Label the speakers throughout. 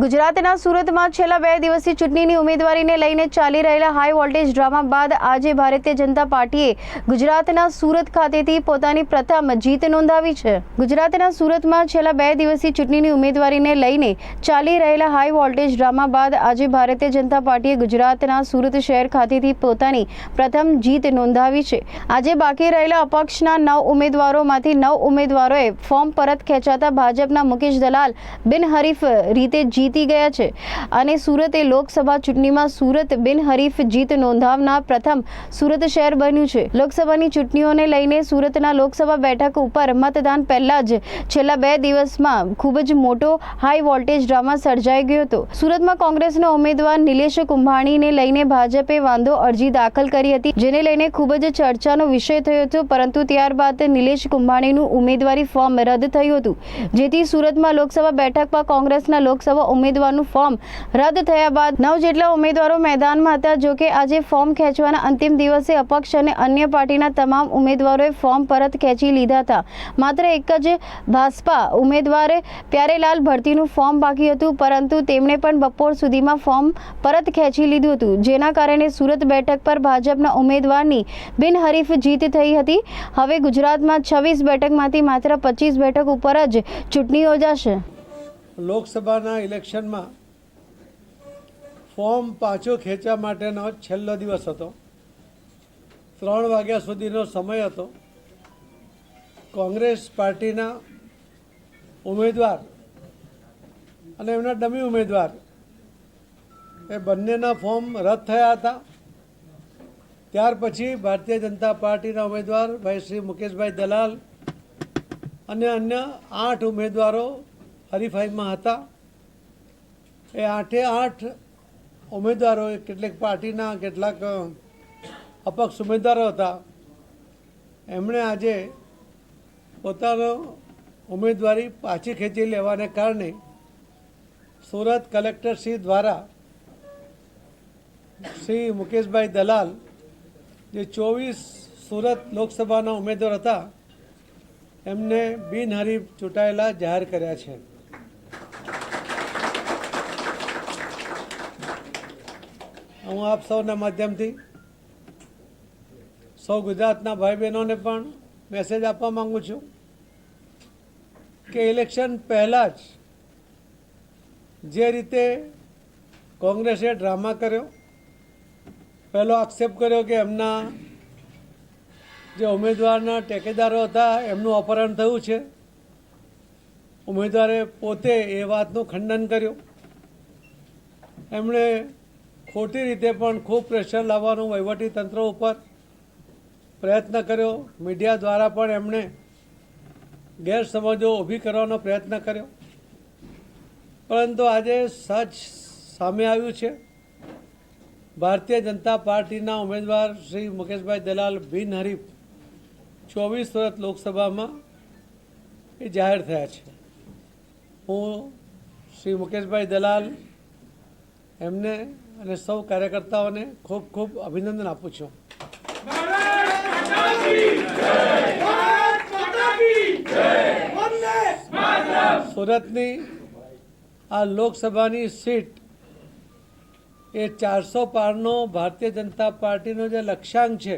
Speaker 1: ગુજરાતના સુરતમાં છેલ્લા બે દિવસથી ચૂંટણીની ઉમેદવારીને લઈને ચાલી રહેલા હાઈ વોલ્ટેજ ડ્રામા બાદ આજે ભારતીય જનતા પાર્ટીએ ગુજરાતના સુરત ખાતેથી પોતાની પ્રથમ જીત નોંધાવી છે. ગુજરાતના સુરતમાં છેલ્લા બે દિવસથી ચૂંટણીની ઉમેદવારીને લઈને ચાલી રહેલા હાઈ વોલ્ટેજ ડ્રામા બાદ આજે ભારતીય જનતા પાર્ટીએ ગુજરાતના સુરત શહેર ખાતેથી પોતાની પ્રથમ જીત નોંધાવી છે. આજે બાકી રહેલા અપક્ષના નવ ઉમેદવારોમાંથી નવ ઉમેદવારોએ ફોર્મ પરત ખેંચાતા ભાજપના મુકેશ દલાલ બિનહરીફ રીતે જીતી ગયા છે. અને સુરત લોકસભા ચૂંટણીમાં સુરત બિનહરીફ જીત નોંધાવનાર પ્રથમ સુરત શહેર બન્યું છે. લોકસભાની ચૂંટણીઓને લઈને સુરતના લોકસભા બેઠક ઉપર મતદાન પહેલા જ છેલ્લા બે દિવસમાં ખૂબ જ મોટો હાઈ વોલ્ટેજ ડ્રામા સર્જાઈ ગયો હતો. સુરતમાં કોંગ્રેસના ઉમેદવાર નિલેશ કુંભાણીને લઈને ભાજપે વાંધો અરજી દાખલ કરી હતી, જેને લઈને ખૂબ જ ચર્ચાનો વિષય થયો હતો, પરંતુ ત્યારબાદ નિલેશ કુંભાણીનું ઉમેદવારી ફોર્મ રદ થયું હતું, જેથી સુરતમાં લોકસભા બેઠક પર કોંગ્રેસના લોકસભા ઉમેદવારનું ફોર્મ રદ થયા બાદ નવ જેટલા ઉમેદવારો મેદાનમાં હતા જોકે આજે ફોર્મ ખેંચવાના અંતિમ દિવસે અપક્ષ અને અન્ય પાર્ટીના તમામ ઉમેદવારોએ ફોર્મ પરત ખેંચી લીધા હતા. માત્ર એક જ ભાજપા ઉમેદવારે પ્યારેલાલ ભરતીનું ફોર્મ બાકી હતું, પરંતુ તેમણે પણ બપોર સુધીમાં ફોર્મ પરત ખેંચી લીધું હતું. જેના કારણે સુરત બેઠક પર ભાજપના ઉમેદવારની બિનહરીફ જીત થઈ હતી. હવે ગુજરાતમાં છવ્વીસ બેઠકમાંથી માત્ર પચીસ બેઠક ઉપર જ ચૂંટણી યોજાશે
Speaker 2: લોકસભાના ઇલેક્શનમાં ફોર્મ પાછો ખેંચવા માટેનો છેલ્લો દિવસ હતો. ત્રણ વાગ્યા સુધીનો સમય હતો. કોંગ્રેસ પાર્ટીના ઉમેદવાર અને એમના ડમી ઉમેદવાર એ બંનેના ફોર્મ રદ થયા હતા. ત્યાર પછી ભારતીય જનતા પાર્ટીના ઉમેદવાર ભાઈ શ્રી મુકેશભાઈ દલાલ અને અન્ય આઠ ઉમેદવારો હરીફાઈમાં હતા. એ આઠે આઠ ઉમેદવારો, કેટલીક પાર્ટીના કેટલાક અપક્ષ ઉમેદવારો હતા. એમણે આજે પોતાનો ઉમેદવારી પાછી ખેંચી લેવાને કારણે સુરત કલેક્ટરશ્રી દ્વારા શ્રી મુકેશભાઈ દલાલ, જે ચોવીસ સુરત લોકસભાના ઉમેદવાર હતા, એમને બિનહરીફ ચૂંટાયેલા જાહેર કર્યા છે. હું આપ સૌના માધ્યમથી સૌ ગુજરાતના ભાઈ બહેનોને પણ મેસેજ આપવા માંગુ છું કે ઇલેક્શન પહેલાં જ જે રીતે કોંગ્રેસે ડ્રામા કર્યો, પહેલો આક્ષેપ કર્યો કે એમના જે ઉમેદવારના ટેકેદારો હતા એમનું અપહરણ થયું છે. ઉમેદવારે પોતે એ વાતનું ખંડન કર્યું. એમણે ખોટી રીતે પણ ખૂબ પ્રેશર લાવવાનું વહીવટી તંત્ર ઉપર પ્રયત્ન કર્યો. મીડિયા દ્વારા પણ એમણે ગેરસમજો ઊભી કરવાનો પ્રયત્ન કર્યો. પરંતુ આજે સચ સામે આવ્યું છે. ભારતીય જનતા પાર્ટીના ઉમેદવાર શ્રી મુકેશભાઈ દલાલ બિનહરીફ ચોવીસ સુરત લોકસભામાં એ જાહેર થયા છે. હું શ્રી મુકેશભાઈ દલાલ એમને અને સૌ કાર્યકર્તાઓને ખૂબ ખૂબ અભિનંદન આપું છું. સુરતની આ લોકસભાની સીટ એ ચારસો પારનો ભારતીય જનતા પાર્ટીનો જે લક્ષ્યાંક છે,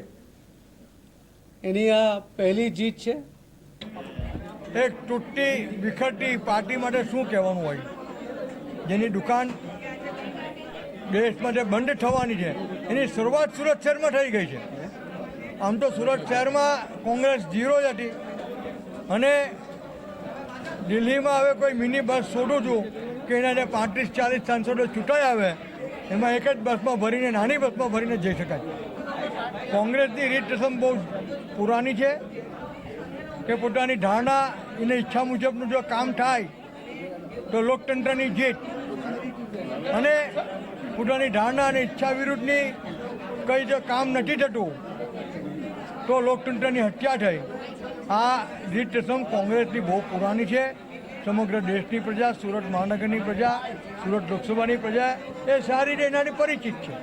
Speaker 2: એની આ પહેલી જીત છે.
Speaker 3: એક તૂટતી વિખરતી પાર્ટી માટે શું કહેવાનું હોય? જેની દુકાન દેશમાં જે બંધ થવાની છે. એની શરૂઆત સુરત શહેરમાં થઈ ગઈ છે. આમ તો સુરત શહેરમાં કોંગ્રેસ ઝીરો જ હતી. અને દિલ્હીમાં હવે કોઈ મિની બસ છોડું છું કે એના જે પાંત્રીસ, ચાલીસ સાંસદો ચૂંટાઈ આવે, એમાં એક જ બસમાં ભરીને, નાની બસમાં ભરીને જઈ શકાય. કોંગ્રેસની રીત રસમ બહુ પુરાની છે કે પોતાની ધારણા એને ઈચ્છા મુજબનું જો કામ થાય તો લોકતંત્રની જીત. અને પોતાની ધારણા અને ઈચ્છા વિરુદ્ધની કંઈ જો કામ નથી થતું, તો લોકતંત્રની હત્યા થઈ. આ રીત રસમ કોંગ્રેસની બહુ પુરાની છે. સમગ્ર દેશની પ્રજા, સુરત મહાનગરની પ્રજા, સુરત લોકસભાની પ્રજા, એ સારી રીતે એનાથી પરિચિત છે.